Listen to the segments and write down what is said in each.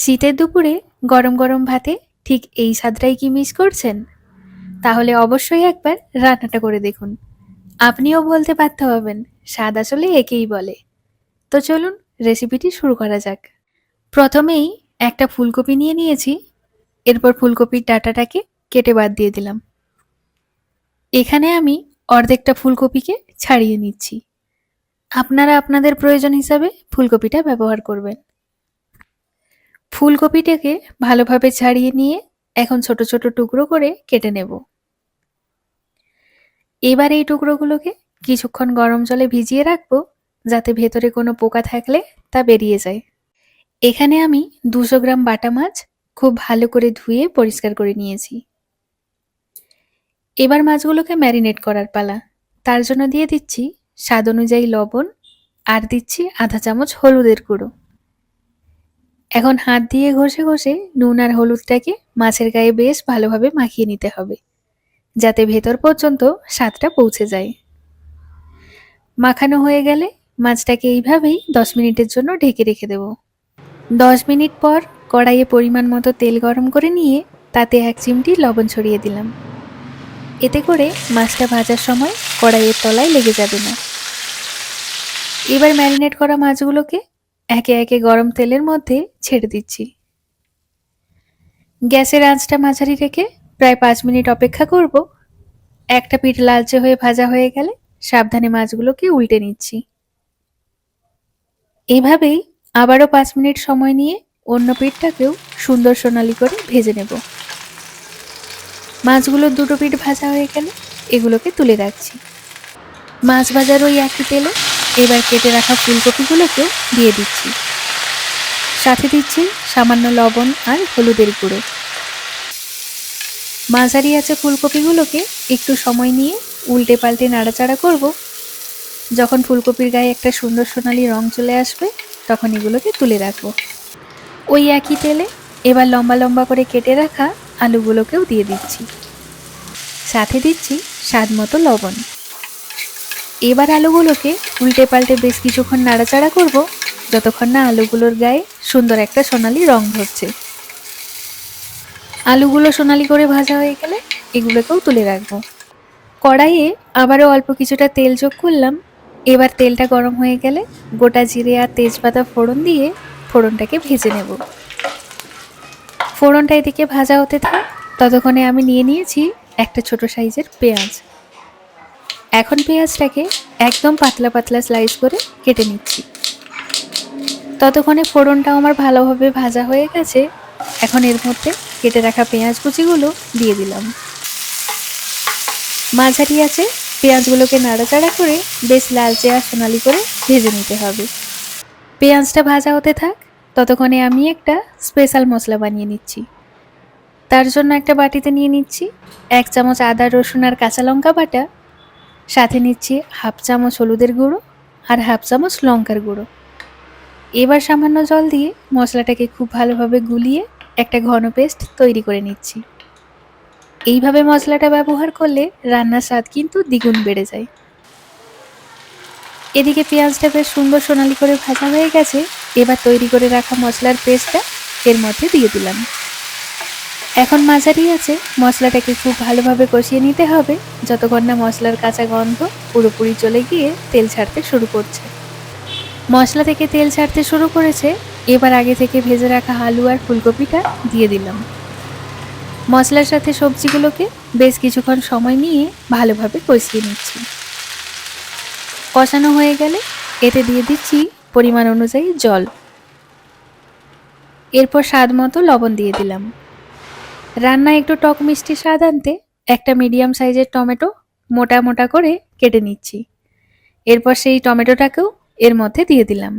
শীতের দুপুরে গরম গরম ভাতে ঠিক এই স্বাদটাই কি মিস করছেন? তাহলে অবশ্যই একবার রান্নাটা করে দেখুন। আপনিও বলতে বাধ্য হবেন, স্বাদ আসলে একেই বলে। তো চলুন রেসিপিটি শুরু করা যাক। প্রথমেই একটা ফুলকপি নিয়ে নিয়েছি। এরপর ফুলকপির ডাটাটাকে কেটে বাদ দিয়ে দিলাম। এখানে আমি অর্ধেকটা ফুলকপিকে ছাড়িয়ে নিচ্ছি। আপনারা আপনাদের প্রয়োজন হিসাবে ফুলকপিটা ব্যবহার করবেন। ফুলকপিটাকে ভালোভাবে ছাড়িয়ে নিয়ে এখন ছোট ছোট টুকরো করে কেটে নেব। এবার এই টুকরোগুলোকে কিছুক্ষণ গরম জলে ভিজিয়ে রাখব যাতে ভেতরে কোনো পোকা থাকলে তা বেরিয়ে যায়। এখানে আমি দুশো গ্রাম বাটা মাছ খুব ভালো করে ধুয়ে পরিষ্কার করে নিয়েছি। এবার মাছগুলোকে ম্যারিনেট করার পালা। তার জন্য দিয়ে দিচ্ছি স্বাদ অনুযায়ী লবণ আর দিচ্ছি আধা চামচ হলুদের গুঁড়ো। এখন হাত দিয়ে ঘষে ঘষে নুন আর হলুদটাকে মাছের গায়ে বেশ ভালোভাবে মাখিয়ে নিতে হবে, যাতে ভেতর পর্যন্ত স্বাদটা পৌঁছে যায়। মাখানো হয়ে গেলে মাছটাকে এইভাবেই দশ মিনিটের জন্য ঢেকে রেখে দেব। দশ মিনিট পর কড়াইয়ে পরিমাণ মতো তেল গরম করে নিয়ে তাতে এক চিমটি লবণ ছড়িয়ে দিলাম। এতে করে মাছটা ভাজার সময় কড়াইয়ের তলায় লেগে যাবে না। এবার ম্যারিনেট করা মাছগুলোকে একে একে গরম তেলের মধ্যে ছেড়ে দিচ্ছি। গ্যাসের আঁচটা মাঝারি রেখে প্রায় পাঁচ মিনিট অপেক্ষা করব। একটা পিঠ লালচে হয়ে ভাজা হয়ে গেলে সাবধানে মাছগুলোকে উল্টে নিচ্ছি। এভাবেই আবারও পাঁচ মিনিট সময় নিয়ে অন্য পিঠটাকেও সুন্দর সোনালি করে ভেজে নেব। মাছগুলোর দুটো পিঠ ভাজা হয়ে গেলে এগুলোকে তুলে রাখছি। মাছ ভাজার ওই একই তেলে এবার কেটে রাখা ফুলকপিগুলোকেও দিয়ে দিচ্ছি। সাথে দিচ্ছি সামান্য লবণ আর হলুদের গুঁড়ো। মাঝারি আছে ফুলকপিগুলোকে একটু সময় নিয়ে উল্টে পাল্টে নাড়াচাড়া করব। যখন ফুলকপির গায়ে একটা সুন্দর সোনালি রং চলে আসবে, তখন এগুলোকে তুলে রাখব। ওই একই তেলে এবার লম্বা লম্বা করে কেটে রাখা আলুগুলোকেও দিয়ে দিচ্ছি। সাথে দিচ্ছি স্বাদ মতো লবণ। এবার আলুগুলোকে উল্টে পাল্টে বেশ কিছুক্ষণ নাড়াচাড়া করব, যতক্ষণ না আলুগুলোর গায়ে সুন্দর একটা সোনালি রং ধরছে। আলুগুলো সোনালি করে ভাজা হয়ে গেলে এগুলোকেও তুলে রাখব। কড়াইয়ে আবারও অল্প কিছুটা তেল যোগ করলাম। এবার তেলটা গরম হয়ে গেলে গোটা জিরে আর তেজপাতা ফোড়ন দিয়ে ফোড়নটাকে ভেজে নেব। ফোড়নটা এদিকে ভাজা হতে থাক, ততক্ষণে আমি নিয়ে নিয়েছি একটা ছোট সাইজের পেঁয়াজ। এখন পেঁয়াজটাকে একদম পাতলা পাতলা স্লাইস করে কেটে নিচ্ছি। ততক্ষণে ফোড়নটাও আমার ভালোভাবে ভাজা হয়ে গেছে। এখন এর মধ্যে কেটে রাখা পেঁয়াজ কুচিগুলো দিয়ে দিলাম। মাঝারি আছে, পেঁয়াজগুলোকে নাড়াচাড়া করে বেশ লালচে আর সোনালি করে ভেজে নিতে হবে। পেঁয়াজটা ভাজা হতে থাক, ততক্ষণে আমি একটা স্পেশাল মশলা বানিয়ে নিচ্ছি। তার জন্য একটা বাটিতে নিয়ে নিচ্ছি, এক চামচ আদা, রসুন আর কাঁচা লঙ্কা বাটা সাথে নিচ্ছি হাফ চামচ হলুদের গুঁড়ো আর হাফ চামচ লঙ্কার গুঁড়ো। এবার সামান্য জল দিয়ে মশলাটাকে খুব ভালোভাবে গুলিয়ে একটা ঘন পেস্ট তৈরি করে নিচ্ছি। এইভাবে মশলাটা ব্যবহার করলে রান্নার স্বাদ কিন্তু দ্বিগুণ বেড়ে যায়। এদিকে পেঁয়াজটা বেশ সুন্দর সোনালি করে ভাজা হয়ে গেছে। এবার তৈরি করে রাখা মশলার পেস্টটা এর মধ্যে দিয়ে দিলাম। এখন মাঝারি আছে, মশলাটাকে খুব ভালোভাবে কষিয়ে নিতে হবে। যতক্ষণ না মশলার কাঁচা গন্ধ পুরোপুরি চলে গিয়ে তেল ছাড়তে শুরু করছে। মশলা থেকে তেল ছাড়তে শুরু করেছে, এবার আগে থেকে ভেজে রাখা আলু আর ফুলকপিটা দিয়ে দিলাম। মশলার সাথে সবজিগুলোকে বেশ কিছুক্ষণ সময় নিয়ে ভালোভাবে কষিয়ে নিচ্ছি। কষানো হয়ে গেলে এতে দিয়ে দিচ্ছি পরিমাণ অনুযায়ী জল। এরপর স্বাদ মতো লবণ দিয়ে দিলাম। রান্নায় একটু টক মিষ্টি স্বাদ আনতে একটা মিডিয়াম সাইজের টমেটো মোটা মোটা করে কেটে নিচ্ছি। এরপর সেই টমেটোটাকেও এর মধ্যে দিয়ে দিলাম।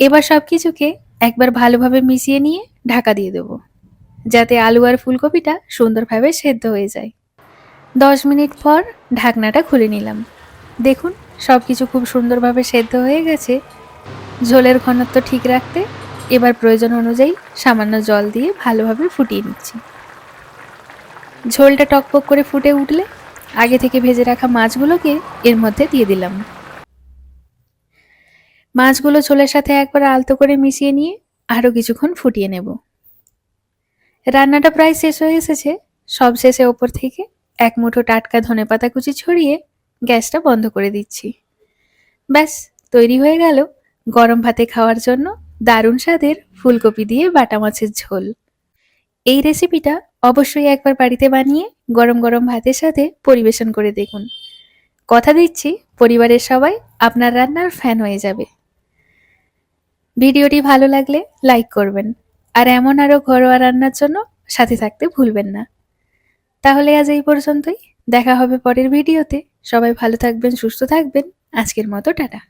এবার সব কিছুকে একবার ভালোভাবে মিশিয়ে নিয়ে ঢাকা দিয়ে দেবো, যাতে আলু আর ফুলকপিটা সুন্দরভাবে সেদ্ধ হয়ে যায়। দশ মিনিট পর ঢাকনাটা খুলে নিলাম। দেখুন সব কিছু খুব সুন্দরভাবে সেদ্ধ হয়ে গেছে। ঝোলের ঘনত্ব ঠিক রাখতে এবার প্রয়োজন অনুযায়ী সামান্য জল দিয়ে ভালোভাবে ফুটিয়ে নিচ্ছি। ঝোলটা টকপক করে ফুটে উঠলে আগে থেকে ভেজে রাখা মাছগুলোকে এর মধ্যে দিয়ে দিলাম। মাছগুলো ঝোলের সাথে একবার আলতো করে মিশিয়ে নিয়ে আরও কিছুক্ষণ ফুটিয়ে নেব। রান্নাটা প্রায় শেষ হয়ে এসেছে। সব শেষে ওপর থেকে এক মুঠো টাটকা ধনেপাতা কুচি ছড়িয়ে গ্যাসটা বন্ধ করে দিচ্ছি। ব্যাস, তৈরি হয়ে গেল গরম ভাতে খাওয়ার জন্য দারুণ স্বাদের ফুলকপি দিয়ে বাটা মাছের ঝোল। এই রেসিপিটা অবশ্যই একবার বাড়িতে বানিয়ে গরম গরম ভাতের সাথে পরিবেশন করে দেখুন। কথা দিচ্ছি, পরিবারের সবাই আপনার রান্নার ফ্যান হয়ে যাবে। ভিডিওটি ভালো লাগলে লাইক করবেন আর এমন আরও ঘরোয়া রান্নার জন্য সাথে থাকতে ভুলবেন না। তাহলে আজ এই পর্যন্তই। দেখা হবে পরের ভিডিওতে। সবাই ভালো থাকবেন, সুস্থ থাকবেন। আজকের মতো টাটা।